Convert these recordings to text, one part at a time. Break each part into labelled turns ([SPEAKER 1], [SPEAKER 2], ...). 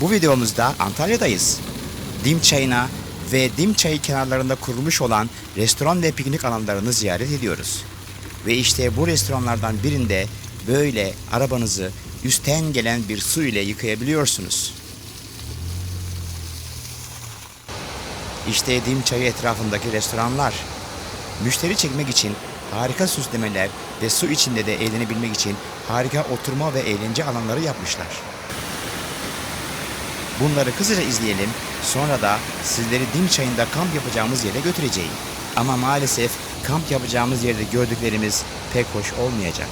[SPEAKER 1] Bu videomuzda Antalya'dayız. Dim çayına ve Dim çayı kenarlarında kurulmuş olan restoran ve piknik alanlarını ziyaret ediyoruz. Ve işte bu restoranlardan birinde böyle arabanızı üstten gelen bir su ile yıkayabiliyorsunuz. İşte Dim çayı etrafındaki restoranlar. Müşteri çekmek için harika süslemeler ve su içinde de eğlenebilmek için harika oturma ve eğlence alanları yapmışlar. Bunları kısaca izleyelim. Sonra da sizleri Dim Çayı'nda kamp yapacağımız yere götüreceğim. Ama maalesef kamp yapacağımız yerde gördüklerimiz pek hoş olmayacak.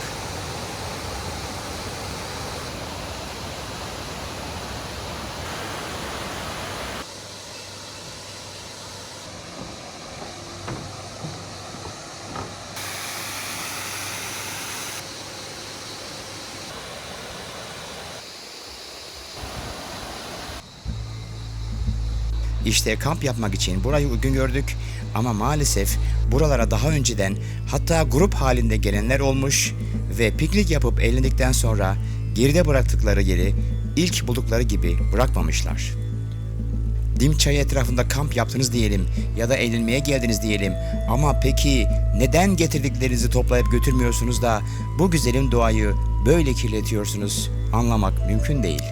[SPEAKER 1] İşte kamp yapmak için burayı uygun gördük ama maalesef buralara daha önceden hatta grup halinde gelenler olmuş ve piknik yapıp eğlendikten sonra geride bıraktıkları yeri ilk buldukları gibi bırakmamışlar. Dim çayı etrafında kamp yaptınız diyelim ya da eğlenmeye geldiniz diyelim ama peki neden getirdiklerinizi toplayıp götürmüyorsunuz da bu güzelim doğayı böyle kirletiyorsunuz anlamak mümkün değil.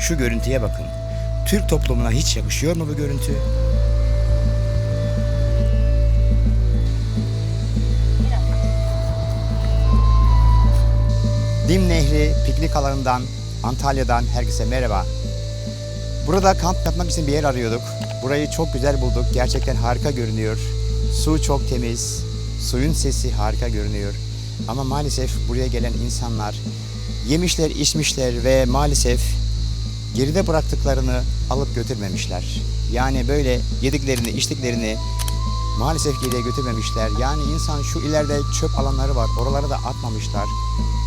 [SPEAKER 1] Şu görüntüye bakın. Türk toplumuna hiç yakışıyor mu bu görüntü? Dim Nehri piknik alanından Antalya'dan herkese merhaba. Burada kamp yapmak için bir yer arıyorduk. Burayı çok güzel bulduk. Gerçekten harika görünüyor. Su çok temiz. Suyun sesi harika görünüyor. Ama maalesef buraya gelen insanlar yemişler, içmişler ve maalesef geride bıraktıklarını alıp götürmemişler. Yani böyle yediklerini, içtiklerini maalesef geriye götürmemişler. Yani insan şu ileride çöp alanları var. Oraları da atmamışlar.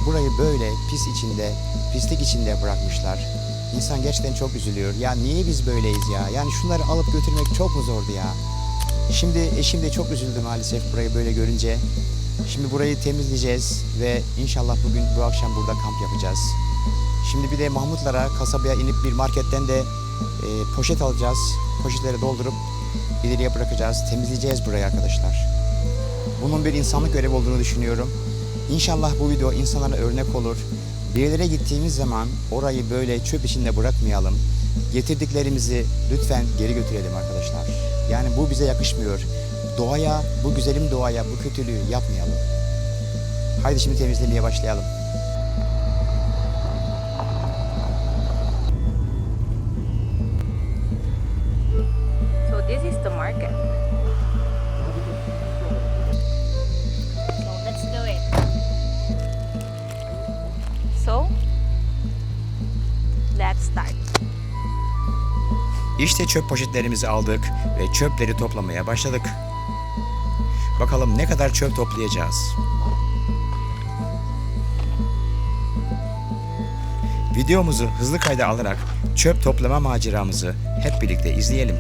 [SPEAKER 1] Burayı böyle pis içinde, pislik içinde bırakmışlar. İnsan gerçekten çok üzülüyor. Ya niye biz böyleyiz ya? Yani şunları alıp götürmek çok mu zordu ya? Şimdi eşim de çok üzüldü maalesef burayı böyle görünce. Şimdi burayı temizleyeceğiz ve inşallah bugün bu akşam burada kamp yapacağız. Şimdi bir de Mahmutlara kasabaya inip bir marketten de e, poşet alacağız. Poşetleri doldurup ileriye bırakacağız. Temizleyeceğiz burayı arkadaşlar. Bunun bir insanlık görevi olduğunu düşünüyorum. İnşallah bu video insanlara örnek olur. Bir yerlere gittiğimiz zaman orayı böyle çöp içinde bırakmayalım. Getirdiklerimizi lütfen geri götürelim arkadaşlar. Yani bu bize yakışmıyor. Doğaya, bu güzelim doğaya bu kötülüğü yapmayalım. Haydi şimdi temizlemeye başlayalım.
[SPEAKER 2] Start.
[SPEAKER 1] İşte çöp poşetlerimizi aldık ve çöpleri toplamaya başladık. Bakalım ne kadar çöp toplayacağız. Videomuzu hızlı kayda alarak çöp toplama maceramızı hep birlikte izleyelim.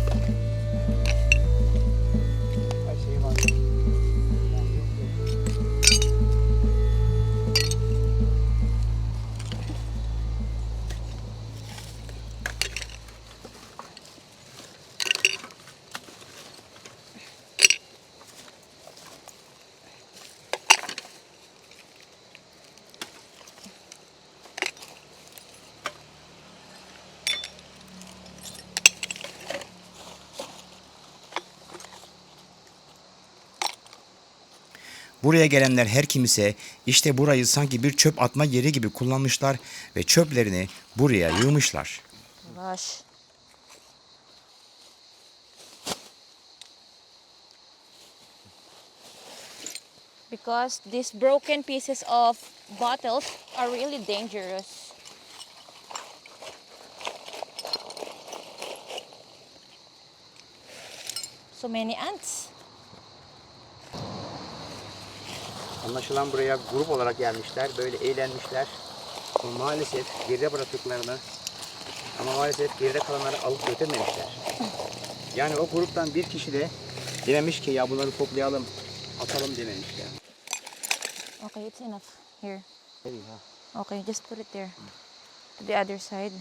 [SPEAKER 1] Buraya gelenler her kimse işte burayı sanki bir çöp atma yeri gibi kullanmışlar ve çöplerini buraya yığmışlar.
[SPEAKER 2] Gosh. Because these broken pieces of bottles are really dangerous. So many ants.
[SPEAKER 1] Anlaşılan buraya grup olarak gelmişler, böyle eğlenmişler. Ama maalesef geride bıraktıklarını ama maalesef geride kalanları alıp götürmemişler. Yani o gruptan bir kişi de dememiş ki ya bunları toplayalım, atalım dememişler.
[SPEAKER 2] Okay, it's enough. Here. Okay, just put it there. To the other side.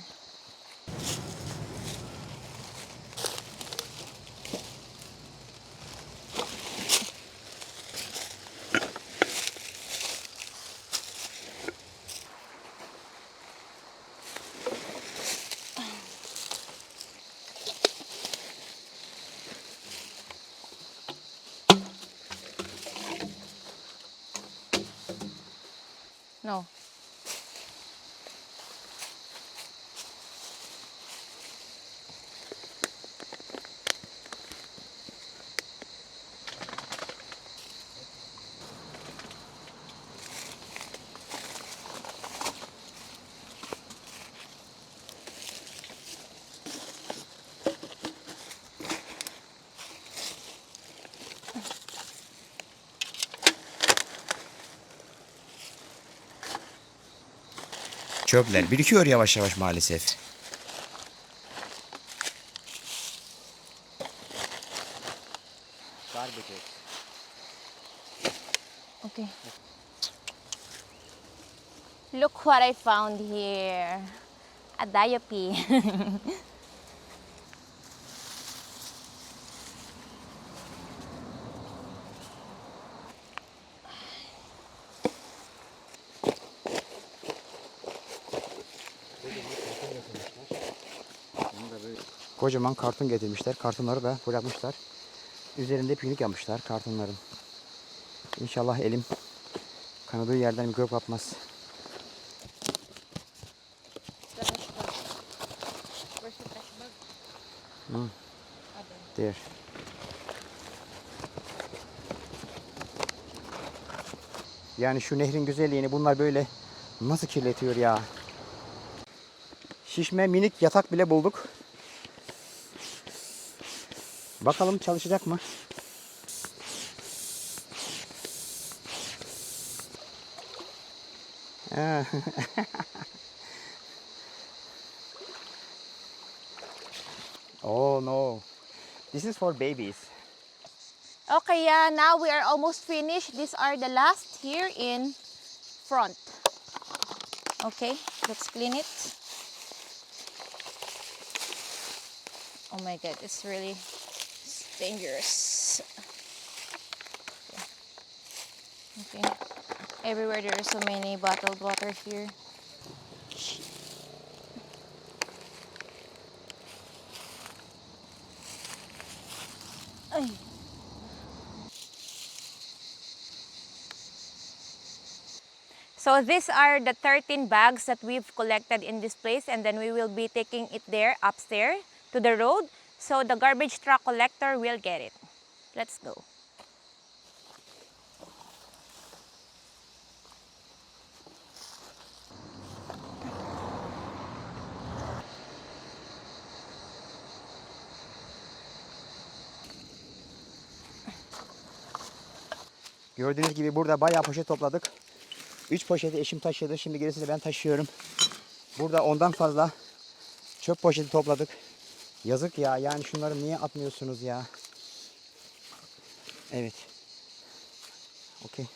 [SPEAKER 2] No.
[SPEAKER 1] Çöpler birikiyor yavaş yavaş maalesef.
[SPEAKER 2] Okay. Look what I found here. A diapi.
[SPEAKER 1] Kocaman karton getirmişler. Kartonları da bırakmışlar. Üzerinde piknik yapmışlar kartonların. İnşallah elim kanadığı yerden mikrop kapmaz. There. Yani şu nehrin güzelliğini bunlar böyle nasıl kirletiyor ya. Şişme minik yatak bile bulduk. Bakalım çalışacak mı? Oh no. This is for babies.
[SPEAKER 2] Okay, yeah, now we are almost finished. These are the last here in front. Okay, let's clean it. Oh my god, it's really dangerous. Okay. Everywhere there are so many bottled water here. Ay. So these are the 13 bags that we've collected in this place and then we will be taking it there upstairs to the road so the garbage truck collector will get it. Let's go.
[SPEAKER 1] Gördüğünüz gibi burada bayağı poşet topladık. 3 poşeti eşim taşıdı. Şimdi gerisini ben taşıyorum. Burada ondan fazla çöp poşeti topladık. Yazık ya. Yani şunları niye atmıyorsunuz ya? Evet. Okey.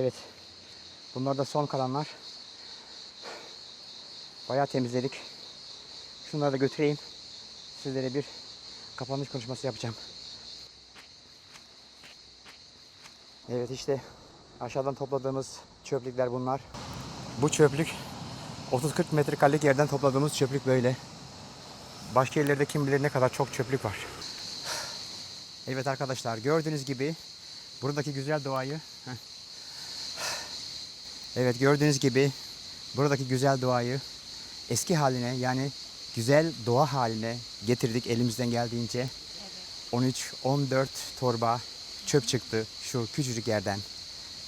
[SPEAKER 1] Evet. Bunlar da son kalanlar. Bayağı temizledik. Şunları da götüreyim. Sizlere bir kapanış konuşması yapacağım. Evet işte aşağıdan topladığımız çöplükler bunlar. Bu çöplük 30-40 metrekarelik yerden topladığımız çöplük böyle. Başka yerlerde kim bilir ne kadar çok çöplük var. Evet arkadaşlar gördüğünüz gibi buradaki güzel doğayı Evet gördüğünüz gibi buradaki güzel doğayı eski haline yani güzel doğa haline getirdik elimizden geldiğince. 13-14 torba çöp çıktı şu küçücük yerden.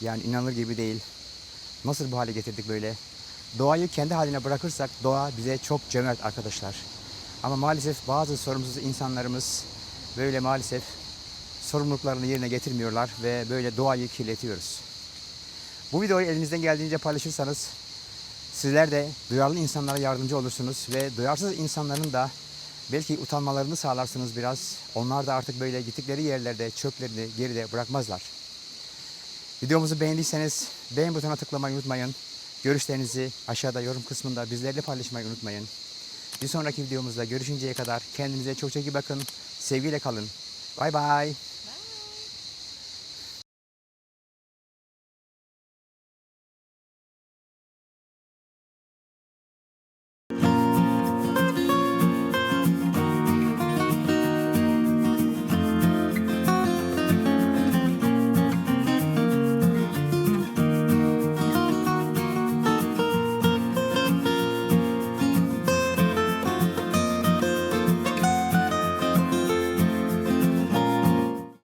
[SPEAKER 1] Yani inanılır gibi değil. Nasıl bu hale getirdik böyle? Doğayı kendi haline bırakırsak doğa bize çok cömert arkadaşlar. Ama maalesef bazı sorumsuz insanlarımız böyle maalesef sorumluluklarını yerine getirmiyorlar ve böyle doğayı kirletiyoruz. Bu videoyu elinizden geldiğince paylaşırsanız sizler de duyarlı insanlara yardımcı olursunuz ve duyarsız insanların da belki utanmalarını sağlarsınız biraz. Onlar da artık böyle gittikleri yerlerde çöplerini geride bırakmazlar. Videomuzu beğendiyseniz beğen butonuna tıklamayı unutmayın. Görüşlerinizi aşağıda yorum kısmında bizlerle paylaşmayı unutmayın. Bir sonraki videomuzda görüşünceye kadar kendinize çok çok iyi bakın. Sevgiyle kalın. Bay bay.